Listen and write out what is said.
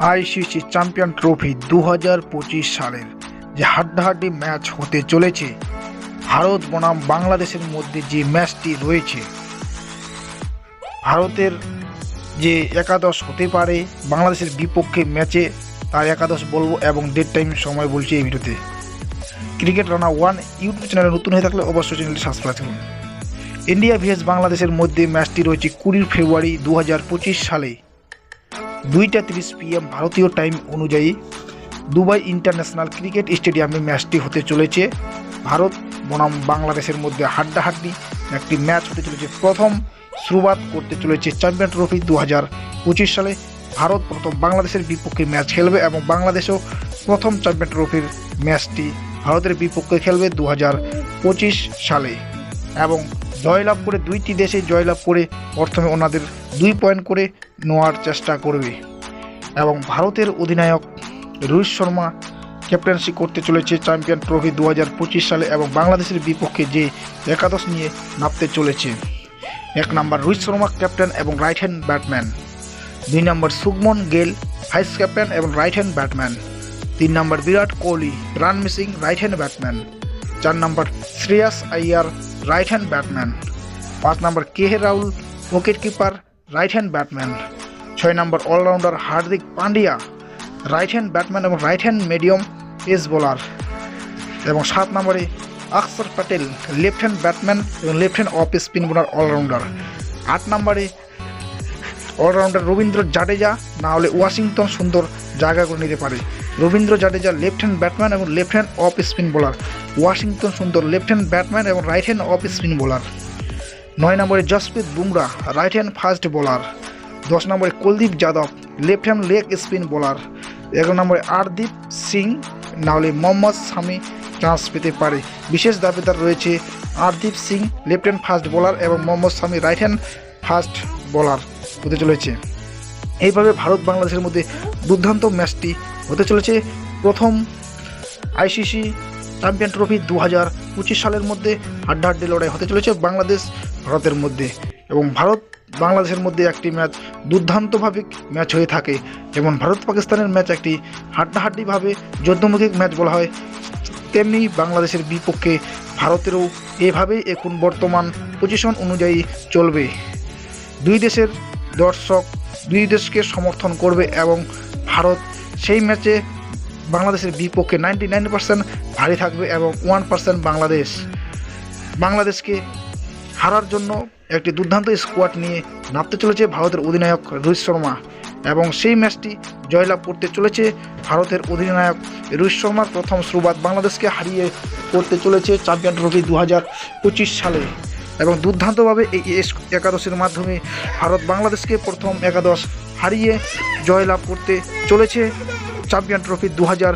ICC champion trophy দু হাজার পঁচিশ সালের যে হাড্ডাহাড্ডি ম্যাচ হতে চলেছে, ভারত বনাম বাংলাদেশের মধ্যে যে ম্যাচটি রয়েছে, ভারতের যে একাদশ হতে পারে, বাংলাদেশের বিপক্ষে ম্যাচে তার একাদশ বলব এবং ডেট টাইম সময় বলছি এই ভিডিওতে। ক্রিকেট রানা ওয়ান ইউটিউব চ্যানেলে নতুন হয়ে থাকলে অবশ্যই চ্যানেলটি সাবস্ক্রাইব করুন। ইন্ডিয়া ভিএস বাংলাদেশের মধ্যে ম্যাচটি রয়েছে কুড়ি ফেব্রুয়ারি দু হাজার পঁচিশ সালে। দুইটা তিরিশ পিএম ভারতীয় টাইম অনুযায়ী দুবাই ইন্টারন্যাশনাল ক্রিকেট স্টেডিয়ামে ম্যাচটি হতে চলেছে। ভারত বনাম বাংলাদেশের মধ্যে হাড্ডাহাড্ডি একটি ম্যাচ হতে চলেছে। প্রথম শুরুয়াত করতে চলেছে চ্যাম্পিয়ন ট্রফি দু হাজার পঁচিশ সালে। ভারত প্রথম বাংলাদেশের বিপক্ষে ম্যাচ খেলবে এবং বাংলাদেশও প্রথম চ্যাম্পিয়ন ট্রফির ম্যাচটি ভারতের বিপক্ষে খেলবে দু হাজার পঁচিশ সালে। এবং জয়লাভ করে দুইটি দেশে জয়লাভ করে প্রথমে ওনাদের দুই পয়েন্ট করে নেওয়ার চেষ্টা করবে। এবং ভারতের অধিনায়ক রোহিত শর্মা ক্যাপ্টেন্সি করতে চলেছে চ্যাম্পিয়ন ট্রফি দু হাজার পঁচিশ সালে এবং বাংলাদেশের বিপক্ষে যে একাদশ নিয়ে নামতে চলেছে। এক নম্বর রোহিত শর্মা ক্যাপ্টেন এবং রাইট হ্যান্ড ব্যাটম্যান দুই নম্বর সুগমন গেল ভাইস ক্যাপ্টেন এবং রাইট হ্যান্ড ব্যাটম্যান তিন নম্বর Virat Kohli run machine right hand batman চার নম্বর Shreyas Iyer right hand batman পাঁচ নম্বর K L Rahul wicket keeper right hand batman ছয় নম্বর allrounder Hardik Pandya right hand batman এবং right hand medium pace bowler এবং সাত নম্বরে Axar Patel left hand batman এবং left hand off spin bowler allrounder আট নম্বরে allrounder Rabindra Jadeja না হলে ওয়াশিংটন সুন্দর জায়গা করে নিতে পারে। Ravindra Jadeja left hand batman এবং left hand off spin bowler Washington Sundar left hand batman এবং right hand off spin bowler নয় নম্বরে Jasprit Bumrah right hand fast bowler দশ নম্বরে Kuldeep Yadav left hand leg spin bowler এগারো নম্বরে আরদীপ সিং নাহলে Mohammad Sami chance পেতে পারে। বিশেষ দাবিদার রয়েছে Arshdeep Singh left hand fast bowler এবং Mohammed Shami right hand fast bowler হতে চলেছে। এইভাবে ভারত বাংলাদেশের মধ্যে দুর্দান্ত ম্যাচটি হতে চলেছে। প্রথম আইসিসি চ্যাম্পিয়ন ট্রফি দু হাজার পঁচিশ সালের মধ্যে হাড্ডাহাড্ডি লড়াই হতে চলেছে বাংলাদেশ ভারতের মধ্যে। এবং ভারত বাংলাদেশের মধ্যে একটি ম্যাচ দুর্দান্তভাবে ম্যাচ হয়ে থাকে। যেমন ভারত পাকিস্তানের ম্যাচ একটি হাড্ডাহাড্ডিভাবে যুদ্ধমুখী ম্যাচ বলা হয়, তেমনি বাংলাদেশের বিপক্ষে ভারতেরও এভাবেই এখন বর্তমান পজিশন অনুযায়ী চলবে। দুই দেশের দর্শক দুই দেশকে সমর্থন করবে এবং ভারত সেই ম্যাচে বাংলাদেশের বিপক্ষে নাইনটি নাইন পার্সেন্ট ভারী থাকবে এবং ওয়ান পার্সেন্ট বাংলাদেশ, বাংলাদেশকে হারার জন্য একটি দুর্দান্ত স্কোয়াড নিয়ে নামতে চলেছে ভারতের অধিনায়ক রোহিত শর্মা এবং সেই ম্যাচটি জয়লাভ করতে চলেছে ভারতের অধিনায়ক রোহিত শর্মার প্রথম শুরুবাত বাংলাদেশকে হারিয়ে করতে চলেছে চ্যাম্পিয়ন ট্রফি দু হাজার পঁচিশ সালে। এবং দুর্দান্তভাবে এই একাদশের মাধ্যমে ভারত বাংলাদেশকে প্রথম একাদশ হারিয়ে জয়লাভ করতে চলেছে চ্যাম্পিয়ন ট্রফি দু হাজার